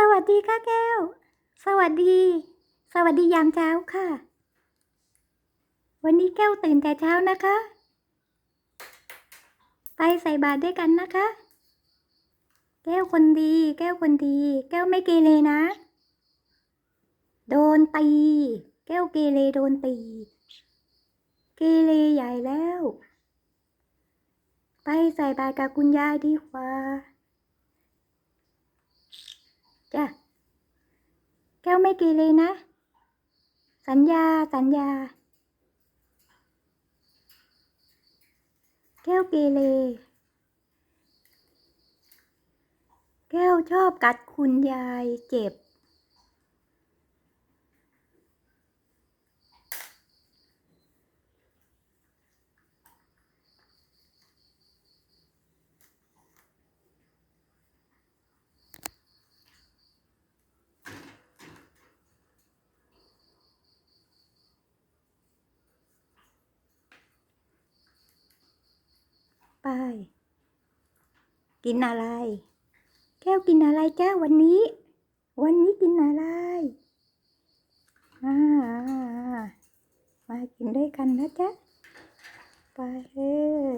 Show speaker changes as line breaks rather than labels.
สวัสดีค่ะแก้ว สวัสดี สวัสดียามเช้าค่ะ วันนี้แก้วตื่นแต่เช้านะคะ ไปใส่บาตรด้วยกันนะคะ แก้วคนดี แก้วคนดี แก้วไม่เกเรนะ โดนตี แก้วเกเรโดนตี เกเรใหญ่แล้ว ไปใส่บาตรกับคุณยายดีกว่า จ้ะแก้วไม่เกเรนะ สัญญาสัญญา แก้วเกเรแก้วชอบกัดคุณยายเจ็บ ไป กินอะไร แก้วกินอะไรจ้าวันนี้ วันนี้กินอะไรอ่ามากินด้วยกันนะจ๊ะ ไปเลย